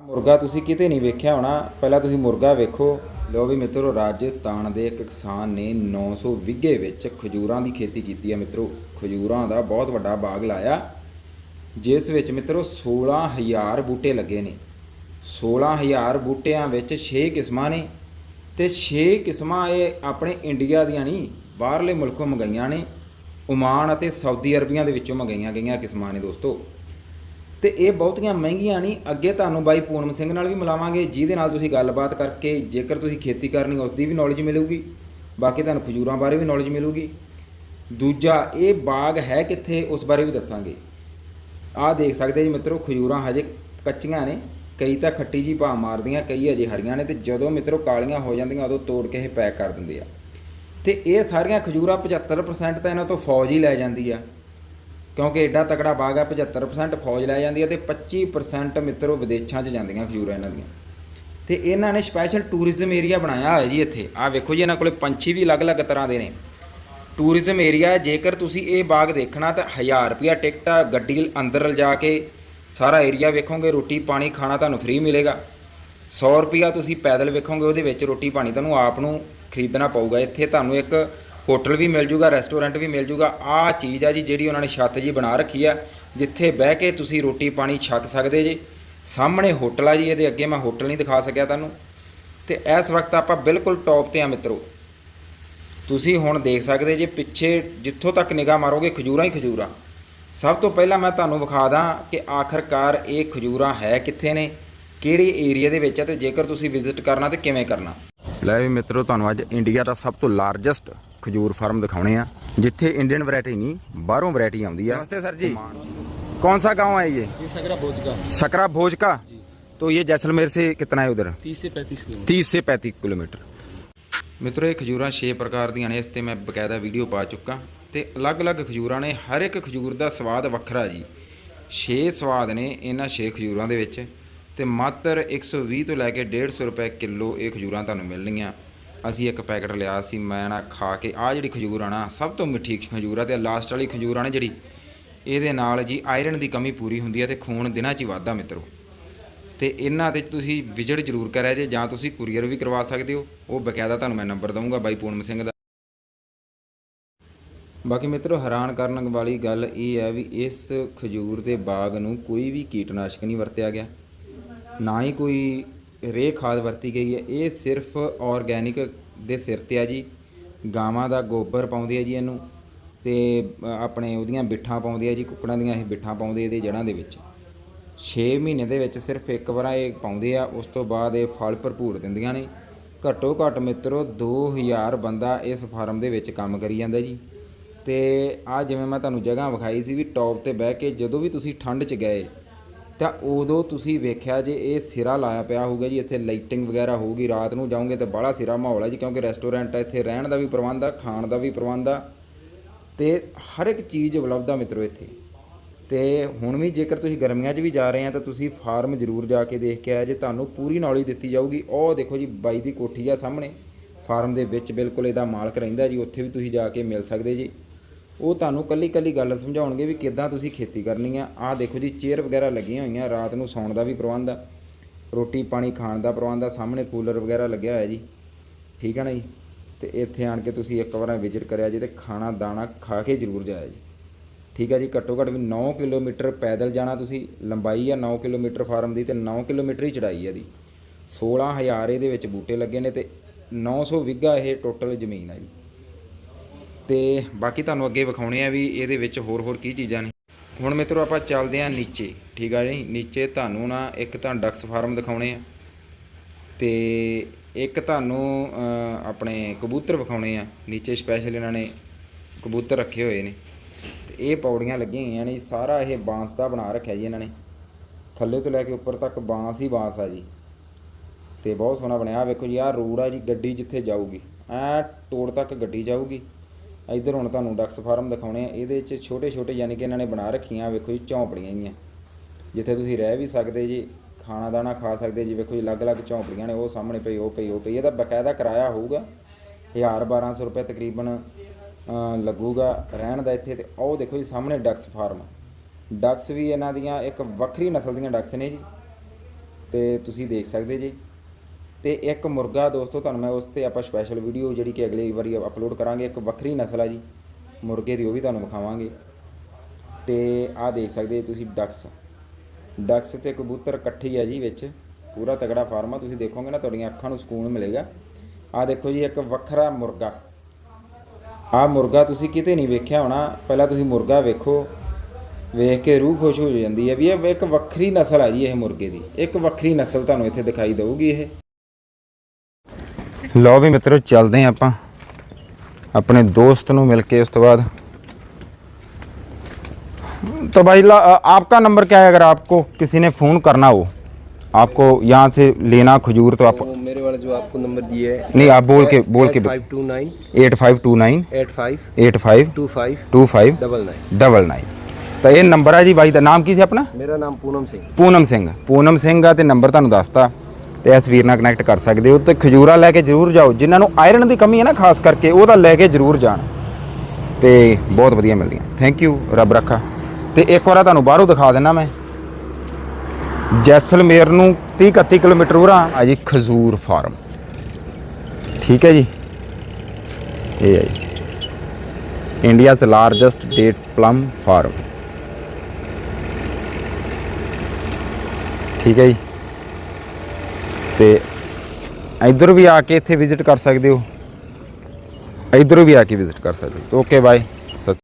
ਆ ਮੁਰਗਾ ਤੁਸੀਂ ਕਿਤੇ ਨਹੀਂ ਵੇਖਿਆ ਹੋਣਾ। ਪਹਿਲਾਂ ਤੁਸੀਂ ਮੁਰਗਾ ਵੇਖੋ। ਲੋ ਵੀ ਮਿੱਤਰੋ, ਰਾਜਸਥਾਨ ਦੇ ਇੱਕ ਕਿਸਾਨ ਨੇ 900 ਵਿਗੇ ਵਿੱਚ ਖਜੂਰਾਂ ਦੀ ਖੇਤੀ ਕੀਤੀ ਹੈ ਮਿੱਤਰੋ। ਖਜੂਰਾਂ ਦਾ ਬਹੁਤ ਵੱਡਾ ਬਾਗ ਲਾਇਆ। ਜਿਸ ਵਿੱਚ ਮਿੱਤਰੋ 16000 ਬੂਟੇ ਲੱਗੇ ਨੇ। 16000 ਬੂਟਿਆਂ ਵਿੱਚ 6 ਕਿਸਮਾਂ ਨੇ ਤੇ 6 ਕਿਸਮਾਂ ਇਹ ਆਪਣੇ ਇੰਡੀਆ ਦੀਆਂ ਨਹੀਂ, ਬਾਹਰਲੇ ਮੁਲਕੋਂ ਮੰਗਾਈਆਂ ਨੇ। ਓਮਾਨ ਅਤੇ ਸਾਊਦੀ ਅਰਬੀਆਂ ਦੇ ਵਿੱਚੋਂ ਮੰਗਾਈਆਂ ਗਈਆਂ ਕਿਸਮਾਂ ਨੇ ਦੋਸਤੋ। ਤੇ ਇਹ ਬਹੁਤੀਆਂ ਮਹਿੰਗੀਆਂ ਨਹੀਂ, ਅੱਗੇ ਤੁਹਾਨੂੰ ਬਾਈ ਪੂਨਮ ਸਿੰਘ ਨਾਲ ਵੀ ਮਿਲਾਵਾਂਗੇ, ਜਿਹਦੇ ਨਾਲ ਤੁਸੀਂ ਗੱਲਬਾਤ ਕਰਕੇ ਜੇਕਰ ਤੁਸੀਂ ਖੇਤੀ ਕਰਨੀ ਉਸ ਦੀ ਵੀ ਨੌਲੇਜ ਮਿਲੂਗੀ, ਬਾਕੀ ਤੁਹਾਨੂੰ ਖਜੂਰਾਂ ਬਾਰੇ ਵੀ ਨੌਲੇਜ ਮਿਲੂਗੀ। ਦੂਜਾ, ਇਹ ਬਾਗ ਹੈ ਕਿੱਥੇ, ਉਸ ਬਾਰੇ ਵੀ ਦੱਸਾਂਗੇ। ਆਹ ਦੇਖ ਸਕਦੇ ਜੀ ਮਿੱਤਰੋ, ਖਜੂਰਾਂ ਹਜੇ ਕੱਚੀਆਂ ਨੇ, ਕਈ ਤਾਂ ਖੱਟੀ ਜੀ ਭਾਅ ਮਾਰਦੀਆਂ, ਕਈ ਅਜੇ ਹਰੀਆਂ ਨੇ, ਤੇ ਜਦੋਂ ਮਿੱਤਰੋ ਕਾਲੀਆਂ ਹੋ ਜਾਂਦੀਆਂ, ਉਦੋਂ ਤੋੜ ਕੇ ਇਹ ਪੈਕ ਕਰ ਦਿੰਦੇ ਆ। ਤੇ ਇਹ ਸਾਰੀਆਂ ਖਜੂਰਾਂ 75% ਤਾਂ ਇਹਨਾਂ ਤੋਂ ਫੌਜ ਹੀ ਲੈ ਜਾਂਦੀ ਆ। ਕਿਉਂਕਿ ਐਡਾ ਤਕੜਾ ਬਾਗ ਆ 75% ਫੌਜ ਲੈ ਜਾਂਦੀ ਆ ਤੇ 25% ਮਿੱਤਰੋ ਵਿਦੇਸ਼ਾਂ 'ਚ ਜਾਂਦੀਆਂ, ਖਜੂਰਾਂ ਇਹਨਾਂ ਦੀਆਂ ਤੇ ਇਹਨਾਂ ਨੇ ਸਪੈਸ਼ਲ ਟੂਰਿਜ਼ਮ ਏਰੀਆ ਬਣਾਇਆ ਹੋਇਆ ਜੀ ਇੱਥੇ। ਆਹ ਵੇਖੋ ਜੀ, ਇਹਨਾਂ ਕੋਲੇ ਪੰਛੀ ਵੀ ਅਲੱਗ-ਅਲੱਗ ਤਰ੍ਹਾਂ ਦੇ ਨੇ। ਟੂਰਿਜ਼ਮ ਏਰੀਆ ਜੇਕਰ ਤੁਸੀਂ ਇਹ ਬਾਗ ਦੇਖਣਾ ਤਾਂ 1000 ਰੁਪਿਆ ਟਿਕਟ ਆ, ਗੱਡੀ ਅੰਦਰ ਲਿਜਾ ਕੇ ਸਾਰਾ ਏਰੀਆ ਵੇਖੋਗੇ, ਰੋਟੀ ਪਾਣੀ ਖਾਣਾ ਤੁਹਾਨੂੰ ਫ੍ਰੀ ਮਿਲੇਗਾ। 100 ਰੁਪਿਆ ਤੁਸੀਂ ਪੈਦਲ ਵੇਖੋਗੇ, ਉਹਦੇ ਵਿੱਚ ਰੋਟੀ ਪਾਣੀ ਤੁਹਾਨੂੰ ਆਪ ਨੂੰ ਖਰੀਦਣਾ ਪਊਗਾ। ਇੱਥੇ ਤੁਹਾਨੂੰ ਇੱਕ ਹੋਟਲ ਵੀ ਮਿਲ ਜੂਗਾ ਰੈਸਟੋਰੈਂਟ ਵੀ ਮਿਲ ਜੂਗਾ। ਆਹ ਚੀਜ਼ ਆ ਜੀ ਜਿਹੜੀ ਉਹਨਾਂ ਨੇ ਛੱਤ ਜੀ ਬਣਾ ਰੱਖੀ ਆ, ਜਿੱਥੇ ਬਹਿ ਕੇ ਤੁਸੀਂ ਰੋਟੀ ਪਾਣੀ ਛਕ ਸਕਦੇ ਜੀ। ਸਾਹਮਣੇ ਹੋਟਲ ਆ ਜੀ, ਇਹਦੇ ਅੱਗੇ ਮੈਂ ਹੋਟਲ ਨਹੀਂ ਦਿਖਾ ਸਕਿਆ ਤੁਹਾਨੂੰ। ਤੇ ਇਸ ਵਕਤ ਆਪਾਂ ਬਿਲਕੁਲ ਟੌਪ ਤੇ ਆ ਮਿੱਤਰੋ। ਤੁਸੀਂ ਹੁਣ ਦੇਖ ਸਕਦੇ ਜੇ ਪਿੱਛੇ ਜਿੱਥੋਂ ਤੱਕ ਨਿਗਾਹ ਮਾਰੋਗੇ, ਖਜੂਰਾਂ ਹੀ ਖਜੂਰਾਂ। ਸਭ ਤੋਂ ਪਹਿਲਾਂ ਮੈਂ ਤੁਹਾਨੂੰ ਵਿਖਾ ਦਾਂ ਕਿ ਆਖਰਕਾਰ ਇਹ ਖਜੂਰਾਂ ਹੈ ਕਿੱਥੇ ਨੇ, ਕਿਹੜੇ ਏਰੀਆ ਦੇ ਵਿੱਚ ਹੈ ਤੇ ਜੇਕਰ ਤੁਸੀਂ ਵਿਜ਼ਿਟ ਕਰਨਾ ਤੇ ਕਿਵੇਂ ਕਰਨਾ। ਲੈ ਵੀ ਮਿੱਤਰੋ, ਤੁਹਾਨੂੰ ਅੱਜ ਇੰਡੀਆ ਦਾ ਸਭ ਤੋਂ ਲਾਰਜੈਸਟ ਖਜੂਰ ਫਾਰਮ ਦਿਖਾਉਣੇ ਆ ਜਿੱਥੇ ਇੰਡੀਅਨ ਵੈਰਾਈਟੀ ਨਹੀਂ ਬਾਹਰੋਂ ਵੈਰਾਈਟੀ ਆਉਂਦੀ ਆ ਨਮਸਤੇ ਸਰ ਜੀ कौन सा गांव है ये ये सकरा भोज का सकरा भोज का तो ये जैसलमेर से कितना है उधर तीस से पैंतीस किलोमीटर 30 ਸੇ 35 ਕਿਲੋਮੀਟਰ ਮਿੱਤਰੋ ਇਹ ਖਜੂਰਾਂ 6 ਪ੍ਰਕਾਰ ਦੀਆਂ ਨੇ ਇਸ ਤੇ ਮੈਂ ਬਕਾਇਦਾ ਵੀਡੀਓ ਪਾ ਚੁੱਕਾ ਤੇ ਅਲੱਗ-ਅਲੱਗ ਖਜੂਰਾਂ ਨੇ ਹਰ ਇੱਕ ਖਜੂਰ ਦਾ ਸਵਾਦ ਵੱਖਰਾ ਜੀ 6 ਸਵਾਦ ਨੇ ਇਹਨਾਂ 6 ਖਜੂਰਾਂ ਦੇ ਵਿੱਚ ਤੇ ਮਾਤਰ 120 ਤੋਂ ਲੈ ਕੇ 150 ਰੁਪਏ ਕਿਲੋ ਇਹ ਖਜੂਰਾਂ ਤੁਹਾਨੂੰ ਮਿਲਣਗੀਆਂ ਅਸੀਂ ਇੱਕ ਪੈਕਟ ਲਿਆ ਸੀ, ਮੈਂ ਨਾ ਖਾ ਕੇ ਆ ਜਿਹੜੀ ਖਜੂਰ ਆ ਨਾ, ਸਭ ਤੋਂ ਮਿੱਠੀ ਖਜੂਰ ਆ ਤੇ ਲਾਸਟ ਵਾਲੀ ਖਜੂਰ ਆ ਨਾ ਜਿਹੜੀ, ਇਹਦੇ ਨਾਲ ਜੀ ਆਇਰਨ ਦੀ ਕਮੀ ਪੂਰੀ ਹੁੰਦੀ ਹੈ ਤੇ ਖੂਨ ਦਿਨਾਂ 'ਚ ਹੀ ਵੱਧਦਾ ਮਿੱਤਰੋ। ਤੇ ਇਹਨਾਂ ਤੇ ਤੁਸੀਂ ਵਿਜ਼ਿਟ ਜ਼ਰੂਰ ਕਰਿਆ ਜੇ, ਜਾਂ ਤੁਸੀਂ ਕੁਰੀਅਰ ਵੀ ਕਰਵਾ ਸਕਦੇ ਹੋ। ਉਹ ਬਕਾਇਦਾ ਤੁਹਾਨੂੰ ਮੈਂ ਨੰਬਰ ਦਊਂਗਾ ਬਾਈ ਪੂਨਮ ਸਿੰਘ ਦਾ। ਬਾਕੀ ਮਿੱਤਰੋ, ਹੈਰਾਨ ਕਰਨ ਵਾਲੀ ਗੱਲ ਇਹ ਹੈ ਵੀ ਇਸ ਖਜੂਰ ਦੇ ਬਾਗ ਨੂੰ ਕੋਈ ਵੀ ਕੀਟਨਾਸ਼ਕ ਨਹੀਂ ਵਰਤਿਆ ਗਿਆ। ਨਾ ਹੀ ਕੋਈ ਰੇ ਖਾਦ ਵਰਤੀ ਗਈ ਹੈ। ਇਹ ਸਿਰਫ ਆਰਗੈਨਿਕ ਦੇ ਸਿਰ ਤੇ ਆ ਜੀ। ਗਾਵਾਂ ਦਾ ਗੋਬਰ ਪਾਉਂਦੇ ਆ ਜੀ ਇਹਨੂੰ ਤੇ ਆਪਣੇ ਉਹਦੀਆਂ ਬਿੱਠਾਂ ਪਾਉਂਦੇ ਆ ਜੀ, ਕੁੱਕੜਾਂ ਦੀਆਂ ਇਹ ਬਿੱਠਾਂ ਪਾਉਂਦੇ ਇਹਦੇ ਜੜ੍ਹਾਂ ਦੇ ਵਿੱਚ। 6 ਮਹੀਨੇ ਦੇ ਵਿੱਚ ਸਿਰਫ ਇੱਕ ਵਾਰ ਇਹ ਪਾਉਂਦੇ ਆ, ਉਸ ਤੋਂ ਬਾਅਦ ਇਹ ਫਲ ਭਰਪੂਰ ਦਿੰਦੀਆਂ ਨੇ। ਘੱਟੋ ਘੱਟ ਮਿੱਤਰੋ 2000 ਬੰਦਾ ਇਸ ਫਾਰਮ ਦੇ ਵਿੱਚ ਕੰਮ ਕਰੀ ਜਾਂਦਾ ਜੀ। ਤੇ ਆ ਜਿਵੇਂ ਮੈਂ ਤੁਹਾਨੂੰ ਜਗ੍ਹਾ ਵਿਖਾਈ ਸੀ ਵੀ ਟੌਪ ਤੇ ਬਹਿ ਕੇ ਜਦੋਂ ਵੀ ਤੁਸੀਂ ਠੰਡ 'ਚ ਗਏ ਤਾਂ ਉਦੋਂ ਤੁਸੀਂ ਵੇਖਿਆ ਜੇ ਇਹ ਸਿਰਾ ਲਾਇਆ ਪਿਆ ਹੋਊਗਾ ਜੀ, ਇੱਥੇ ਲਾਈਟਿੰਗ ਵਗੈਰਾ ਹੋਊਗੀ, ਰਾਤ ਨੂੰ ਜਾਓਗੇ ਤਾਂ ਬੜਾ ਸਿਰਾ ਮਾਹੌਲ ਹੈ ਜੀ, ਕਿਉਂਕਿ ਰੈਸਟੋਰੈਂਟ ਹੈ, ਇੱਥੇ ਰਹਿਣ ਦਾ ਵੀ ਪ੍ਰਬੰਧ ਆ, ਖਾਣ ਦਾ ਵੀ ਪ੍ਰਬੰਧ ਆ। ਤੇ ਹਰ ਇੱਕ ਚੀਜ਼ ਉਪਲਬਧ ਆ ਮਿੱਤਰੋ ਇੱਥੇ। ਤੇ ਹੁਣ ਵੀ ਜੇਕਰ ਤੁਸੀਂ ਗਰਮੀਆਂ 'ਚ ਵੀ ਜਾ ਰਹੇ ਆ, ਤਾਂ ਤੁਸੀਂ ਫਾਰਮ ਜ਼ਰੂਰ ਜਾ ਕੇ ਦੇਖ ਕੇ ਆਇਆ ਜੇ ਤੁਹਾਨੂੰ ਪੂਰੀ ਨੌਲੇਜ ਦਿੱਤੀ ਜਾਊਗੀ। ਉਹ ਦੇਖੋ ਜੀ, ਬਾਈ ਦੀ ਕੋਠੀ ਆ ਸਾਹਮਣੇ। ਫਾਰਮ ਦੇ ਵਿੱਚ ਬਿਲਕੁਲ ਇਹਦਾ ਮਾਲਕ ਰਹਿੰਦਾ ਜੀ, ਉੱਥੇ ਵੀ ਤੁਸੀਂ ਜਾ ਕੇ ਮਿਲ ਸਕਦੇ ਜੀ। ਉਹ ਤੁਹਾਨੂੰ ਕੱਲੀ ਕੱਲੀ ਗੱਲ ਸਮਝਾਉਣਗੇ ਵੀ ਕਿੱਦਾਂ ਤੁਸੀਂ ਖੇਤੀ ਕਰਨੀ ਆ। ਆਹ ਦੇਖੋ ਜੀ, ਚੇਅਰ ਵਗੈਰਾ ਲੱਗੀਆਂ ਹੋਈਆਂ, ਰਾਤ ਨੂੰ ਸੌਣ ਦਾ ਵੀ ਪ੍ਰਬੰਧ ਆ। ਰੋਟੀ ਪਾਣੀ ਖਾਣ ਦਾ ਪ੍ਰਬੰਧ ਆ, ਸਾਹਮਣੇ ਕੂਲਰ ਵਗੈਰਾ ਲੱਗਿਆ ਹੋਇਆ ਜੀ। ਠੀਕ ਹੈ ਨਾ ਜੀ? ਤੇ ਇੱਥੇ ਆਣ ਕੇ ਤੁਸੀਂ ਇੱਕ ਵਾਰ ਵਿਜ਼ਿਟ ਕਰਿਆ ਜੀ ਤੇ ਖਾਣਾ, ਦਾਣਾ ਖਾ ਕੇ ਜ਼ਰੂਰ ਜਾਇਆ ਜੀ। ਠੀਕ ਹੈ ਜੀ, ਘੱਟੋ ਘੱਟ ਵੀ 9 ਕਿਲੋਮੀਟਰ ਪੈਦਲ ਜਾਣਾ ਤੁਸੀਂ, ਲੰਬਾਈ ਆ 9 ਕਿਲੋਮੀਟਰ ਫਾਰਮ ਦੀ ਤੇ 9 ਕਿਲੋਮੀਟਰ ਹੀ ਚੜਾਈ ਆ ਦੀ। 16000 ਇਹਦੇ ਵਿੱਚ ਬੂਟੇ ਲੱਗੇ ਨੇ ਤੇ 900 ਵਿਗਾ ਇਹ ਟੋਟਲ ਜ਼ਮੀਨ ਆ ਜੀ। ਤੇ ਬਾਕੀ ਤੁਹਾਨੂੰ ਅੱਗੇ ਵਿਖਾਉਣੇ ਆ ਵੀ ਇਹਦੇ ਵਿੱਚ ਹੋਰ ਹੋਰ ਕੀ ਚੀਜ਼ਾਂ ਨੇ। ਹੁਣ ਮਿੱਤਰੋ ਆਪਾਂ ਚੱਲਦੇ ਆ ਨੀਚੇ, ਠੀਕ ਆ ਜੀ? ਨੀਚੇ ਤੁਹਾਨੂੰ ਨਾ ਇੱਕ ਤਾਂ ਡਕਸ ਫਾਰਮ ਦਿਖਾਉਣੇ ਆ ਤੇ ਇੱਕ ਤੁਹਾਨੂੰ ਆਪਣੇ ਕਬੂਤਰ ਵਿਖਾਉਣੇ ਆ। ਨੀਚੇ ਸਪੈਸ਼ਲ ਇਹਨਾਂ ਨੇ ਕਬੂਤਰ ਰੱਖੇ ਹੋਏ ਨੇ। ਤੇ ਇਹ ਪੌੜੀਆਂ ਲੱਗੀਆਂ ਹੋਈਆਂ ਨੇ, ਸਾਰਾ ਇਹ ਬਾਂਸ ਦਾ ਬਣਾ ਰੱਖਿਆ ਜੀ ਇਹਨਾਂ ਨੇ। ਥੱਲੇ ਤੋਂ ਲੈ ਕੇ ਉੱਪਰ ਤੱਕ ਬਾਂਸ ਹੀ ਬਾਂਸ ਆ ਜੀ। ਤੇ ਬਹੁਤ ਸੋਹਣਾ ਬਣਿਆ। ਆਹ ਵੇਖੋ ਜੀ, ਆਹ ਰੋਡ ਆ ਜੀ, ਗੱਡੀ ਜਿੱਥੇ ਜਾਊਗੀ, ਐ ਤੋੜ ਤੱਕ ਗੱਡੀ ਜਾਊਗੀ। ਇੱਧਰ ਹੁਣ ਤੁਹਾਨੂੰ ਡਕਸ ਫਾਰਮ ਦਿਖਾਉਣੇ ਆ। ਇਹਦੇ 'ਚ ਛੋਟੇ ਛੋਟੇ ਯਾਨੀ ਕਿ ਇਹਨਾਂ ਨੇ ਬਣਾ ਰੱਖੀਆਂ ਵੇਖੋ ਜੀ ਝੌਂਪੜੀਆਂ ਜੀਆਂ ਜਿੱਥੇ ਤੁਸੀਂ ਰਹਿ ਵੀ ਸਕਦੇ ਜੀ ਖਾਣਾ ਦਾਣਾ ਖਾ ਸਕਦੇ ਜੀ ਵੇਖੋ ਜੀ ਅਲੱਗ-ਅਲੱਗ ਝੌਂਪੜੀਆਂ ਨੇ ਉਹ ਸਾਹਮਣੇ ਪਈ ਉਹ ਪਈ ਉਹ ਪਈ। ਇਹਦਾ ਬਕਾਇਦਾ ਕਿਰਾਇਆ ਹੋਊਗਾ 1000 1200 ਰੁਪਏ ਤਕਰੀਬਨ ਅ, ਲੱਗੂਗਾ ਰਹਿਣ ਦਾ ਇੱਥੇ। ਤੇ ਉਹ ਦੇਖੋ ਜੀ ਸਾਹਮਣੇ ਡਕਸ ਫਾਰਮ। ਡਕਸ ਵੀ ਇਹਨਾਂ ਦੀਆਂ ਇੱਕ ਵੱਖਰੀ ਨਸਲ ਦੀਆਂ ਡਕਸ ਨੇ ਜੀ। ਤੇ ਤੁਸੀਂ ਦੇਖ ਸਕਦੇ ਜੀ ਤੇ ਇੱਕ ਮੁਰਗਾ ਦੋਸਤੋ, ਤੁਹਾਨੂੰ ਮੈਂ ਉਸ ਤੇ ਆਪਾਂ ਸਪੈਸ਼ਲ ਵੀਡੀਓ ਜਿਹੜੀ ਕਿ ਅਗਲੀ ਵਾਰੀ ਅਪਲੋਡ ਕਰਾਂਗੇ, ਇੱਕ ਵੱਖਰੀ ਨਸਲ ਆ ਜੀ। ਮੁਰਗੇ ਦੀ ਉਹ ਵੀ ਤੁਹਾਨੂੰ ਵਿਖਾਵਾਂਗੇ। ਤੇ ਆਹ ਦੇਖ ਸਕਦੇ ਤੁਸੀਂ ਡਕਸ ਡਕਸ ਤੇ ਕਬੂਤਰ ਇਕੱਠੀ ਆ ਜੀ ਵਿੱਚ। ਪੂਰਾ ਤਗੜਾ ਫਾਰਮ ਆ, ਤੁਸੀਂ ਦੇਖੋਗੇ ਨਾ, ਤੁਹਾਡੀਆਂ ਅੱਖਾਂ ਨੂੰ ਸਕੂਨ ਮਿਲੇਗਾ। ਆਹ ਦੇਖੋ ਜੀ, ਇੱਕ ਵੱਖਰਾ ਮੁਰਗਾ। ਆਹ ਮੁਰਗਾ ਤੁਸੀਂ ਕਿਤੇ ਨਹੀਂ ਵੇਖਿਆ ਹੋਣਾ। ਪਹਿਲਾਂ ਤੁਸੀਂ ਮੁਰਗਾ ਵੇਖੋ, ਵੇਖ ਕੇ ਰੂਹ ਖੁਸ਼ ਹੋ ਜਾਂਦੀ ਹੈ ਵੀ ਇਹ ਇੱਕ ਵੱਖਰੀ ਨਸਲ ਆ ਜੀ, ਇਹ ਮੁਰਗੇ ਦੀ। ਇੱਕ ਵੱਖਰੀ ਨਸਲ ਤੁਹਾਨੂੰ ਇੱਥੇ ਦਿਖਾਈ ਦੇਊਗੀ ਇਹ। ਲਓ ਵੀ ਮਿੱਤਰੋ ਚੱਲਦੇ ਹਾਂ ਆਪਾਂ ਆਪਣੇ ਦੋਸਤ ਨੂੰ ਮਿਲ ਕੇ ਉਸ ਤੋਂ ਬਾਅਦ तो भाई ला, आपका नंबर क्या है अगर आपको किसी ने फ़ोन करना हो आपको यहाँ से लेना खजूर तो आप वो मेरे वाला जो आपको नंबर दिए है नहीं आप बोल के बोल के five two nine eight five two nine eight five eight five two five two five double nine double 9 ਤਾਂ ਇਹ ਨੰਬਰ ਹੈ ਜੀ ਬਾਈ ਦਾ ਨਾਮ ਕੀ ਸੀ ਆਪਣਾ मेरा नाम पूनम सिंह ਪੂਨਮ ਸਿੰਘ ਪੂਨਮ ਸਿੰਘ ਆ ਤੇ ਨੰਬਰ ਤੁਹਾਨੂੰ ਦੱਸਤਾ ਤੇ ਇਸ ਵੀਰ ਨਾਲ ਕਨੈਕਟ ਕਰ ਸਕਦੇ ਹੋ ਤੇ ਖਜੂਰਾ ਲੈ ਕੇ ਜ਼ਰੂਰ ਜਾਓ। ਜਿਨ੍ਹਾਂ ਨੂੰ ਆਇਰਨ ਦੀ ਕਮੀ ਹੈ ਨਾ, ਖਾਸ ਕਰਕੇ ਉਹ ਤਾਂ ਲੈ ਕੇ ਜ਼ਰੂਰ ਜਾਣ। ਤੇ ਬਹੁਤ ਵਧੀਆ ਮਿਲਦੀਆਂ। ਥੈਂਕ ਯੂ ਰੱਬ ਰੱਖਾ। ਤੇ ਇੱਕ ਵਾਰ ਤੁਹਾਨੂੰ ਬਾਹਰੋਂ ਦਿਖਾ ਦਿੰਦਾ ਮੈਂ। ਜੈਸਲਮੇਰ ਨੂੰ 30 31 ਕਿਲੋਮੀਟਰ ਉਰਾ ਆ ਜੀ ਖਜੂਰ ਫਾਰਮ। ਠੀਕ ਹੈ ਜੀ? ਇਹ ਹੈ ਜੀ। India's largest date palm farm ਠੀਕ ਹੈ ਜੀ? ਤੇ ਇੱਧਰ ਵੀ ਆ ਕੇ ਇੱਥੇ ਵਿਜ਼ਿਟ ਕਰ ਸਕਦੇ ਹੋ। ਇੱਧਰੋਂ ਵੀ ਆ ਕੇ ਵਿਜ਼ਿਟ ਕਰ ਸਕਦੇ ਹੋ। Okay bye